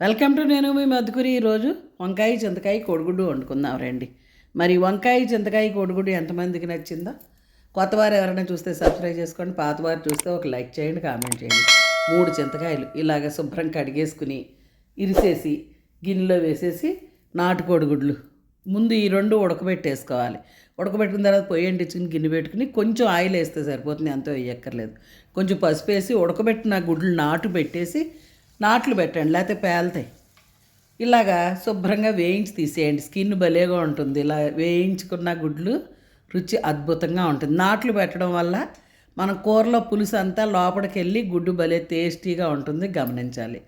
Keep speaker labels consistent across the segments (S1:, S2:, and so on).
S1: Welcome to నేను మీ మధుకురి. ఈరోజు వంకాయ చింతకాయ కోడిగుడ్డు వండుకుందాం రండి. మరి వంకాయ చింతకాయ కోడిగుడ్డు ఎంతమందికి నచ్చిందో కొత్తవారు ఎవరైనా చూస్తే సబ్స్క్రైబ్ చేసుకోండి. పాతవారు చూస్తే ఒక లైక్ చేయండి కామెంట్ చేయండి. మూడు చింతకాయలు ఇలాగ శుభ్రం కడిగేసుకుని ఇరిసేసి గిన్నెలో వేసేసి నాటు కోడిగుడ్లు. ముందు ఈ రెండు ఉడకబెట్టేసుకోవాలి. ఉడకబెట్టిన తర్వాత పొయ్యి అంటించుకుని గిన్నె పెట్టుకుని కొంచెం ఆయిల్ వేస్తే సరిపోతుంది ఎంతో వేయక్కర్లేదు. కొంచెం పసుపు వేసి ఉడకబెట్టిన గుడ్లు నాటు పెట్టేసి నాట్లు పెట్టండి లేకపోతే పేలుతాయి. ఇలాగా శుభ్రంగా వేయించి తీసేయండి. స్కిన్ భలేగా ఉంటుంది. ఇలా వేయించుకున్న గుడ్లు రుచి అద్భుతంగా ఉంటుంది. నాట్లు పెట్టడం వల్ల మనం కూరలో పులుసు అంతా లోపలికి వెళ్ళి గుడ్డు భలే టేస్టీగా ఉంటుంది గమనించాలి.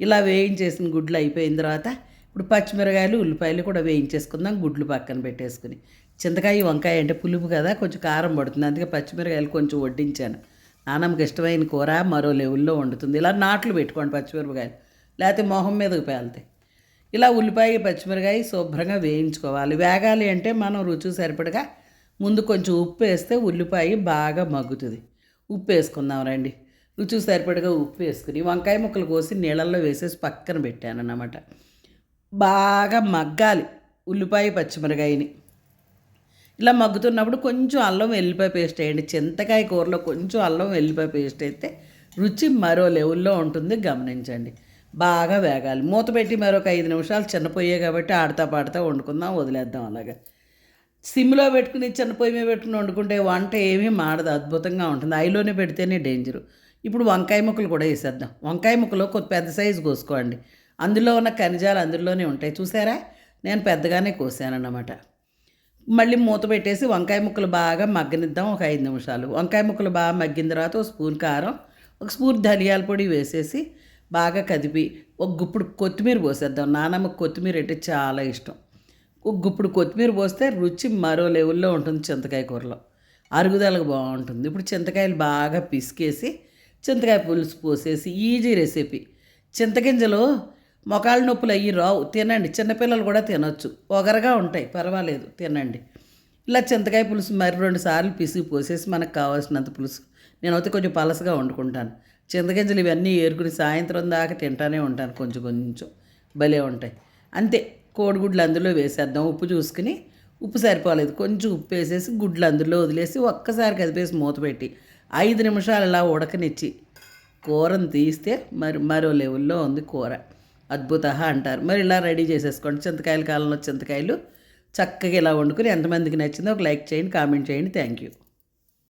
S1: ఇలా వేయించేసిన గుడ్లు అయిపోయిన తర్వాత ఇప్పుడు పచ్చిమిరకాయలు ఉల్లిపాయలు కూడా వేయించేసుకుందాం గుడ్లు పక్కన పెట్టేసుకుని. చింతకాయ వంకాయ అంటే పులుపు కదా కొంచెం కారం పడుతుంది. అందుకే పచ్చిమిరకాయలు కొంచెం వడ్డించాను. నానమ్మకి ఇష్టమైన కూర మరో లెవెల్లో వండుతుంది. ఇలా నాట్లు పెట్టుకోండి పచ్చిమిరపకాయలు. లేకపోతే మొహం మీదకి పేలుతాయి. ఇలా ఉల్లిపాయ పచ్చిమిరకాయ శుభ్రంగా వేయించుకోవాలి. వేగాలి అంటే మనం రుచి సరిపడగా ముందు కొంచెం ఉప్పు వేస్తే ఉల్లిపాయ బాగా మగ్గుతుంది. ఉప్పు వేసుకుందాం రండి. రుచి సరిపడగా ఉప్పు వేసుకుని వంకాయ ముక్కలు కోసి నీళ్ళల్లో వేసేసి పక్కన పెట్టాను అన్నమాట బాగా మగ్గాలి ఉల్లిపాయ పచ్చిమిరకాయని. ఇలా మగ్గుతున్నప్పుడు కొంచెం అల్లం వెల్లిపాయ పేస్ట్ వేయండి. చింతకాయ కూరలో కొంచెం అల్లం వెల్లిపాయ పేస్ట్ అయితే రుచి మరో లెవెల్లో ఉంటుంది. గమనించండి. బాగా వేగాలి. మూత పెట్టి మరొక ఐదు నిమిషాలు చిన్నపోయే కాబట్టి ఆడతా పాడతా వండుకుందాం వదిలేద్దాం అలాగా. సిమ్లో పెట్టుకుని చిన్న పొయ్యి మీద పెట్టుకుని వండుకుంటే వంట ఏమీ మాడదు. అద్భుతంగా ఉంటుంది. ఐలోనే పెడితేనే డేంజరు. ఇప్పుడు వంకాయ ముక్కలు కూడా వేసేద్దాం. వంకాయ ముక్కలు కొద్ది పెద్ద సైజు కోసుకోండి. అందులో ఉన్న ఖనిజాలు అందులోనే ఉంటాయి. చూసారా? నేను పెద్దగానే కోసానన్నమాట. మళ్ళీ మూత పెట్టేసి వంకాయ ముక్కలు బాగా మగ్గనిద్దాం ఒక ఐదు నిమిషాలు. వంకాయ ముక్కలు బాగా మగ్గిన తర్వాత ఒక స్పూన్ కారం ఒక స్పూన్ ధనియాల పొడి వేసేసి బాగా కదిపి ఒక గుప్పుడు కొత్తిమీర పోసేద్దాం. నానమ్మకి కొత్తిమీర అంటే చాలా ఇష్టం. ఒక గుప్పుడు కొత్తిమీర పోస్తే రుచి మరో లెవెల్లో ఉంటుంది చింతకాయ కూరలో. అరుగుదలకు బాగుంటుంది. ఇప్పుడు చింతకాయలు బాగా పిసికేసి చింతకాయ పులుసు పోసేసి ఈజీ రెసిపీ. చింతగింజలు మొకాళ్ళ నొప్పులు అయ్యి రావు. తినండి. చిన్నపిల్లలు కూడా తినొచ్చు. ఒగరగా ఉంటాయి. పర్వాలేదు. తినండి. ఇలా చింతకాయ పులుసు మరి రెండు సార్లు పిసిగి పోసేసి మనకు కావాల్సినంత పులుసు. నేనైతే కొంచెం పలసగా వండుకుంటాను. చింతగింజలు ఇవన్నీ ఏరుకుని సాయంత్రం దాకా తింటానే ఉంటాను. కొంచెం కొంచెం భలే ఉంటాయి. అంతే. కోడిగుడ్లు అందులో వేసేద్దాం. ఉప్పు చూసుకుని ఉప్పు సరిపోలేదు. కొంచెం ఉప్పు వేసేసి గుడ్లు అందులో వదిలేసి ఒక్కసారి కదిపేసి మూత పెట్టి ఐదు నిమిషాలు ఇలా ఉడకనిచ్చి కూరను తీస్తే మరి మరో లెవెల్లో ఉంది కూర. అద్భుత అంటారు. మరి ఇలా రెడీ చేసేసుకోండి. చింతకాయల కాలంలో చింతకాయలు చక్కగా ఇలా వండుకుని ఎంతమందికి నచ్చిందో ఒక లైక్ చేయండి కామెంట్ చేయండి. Thank you.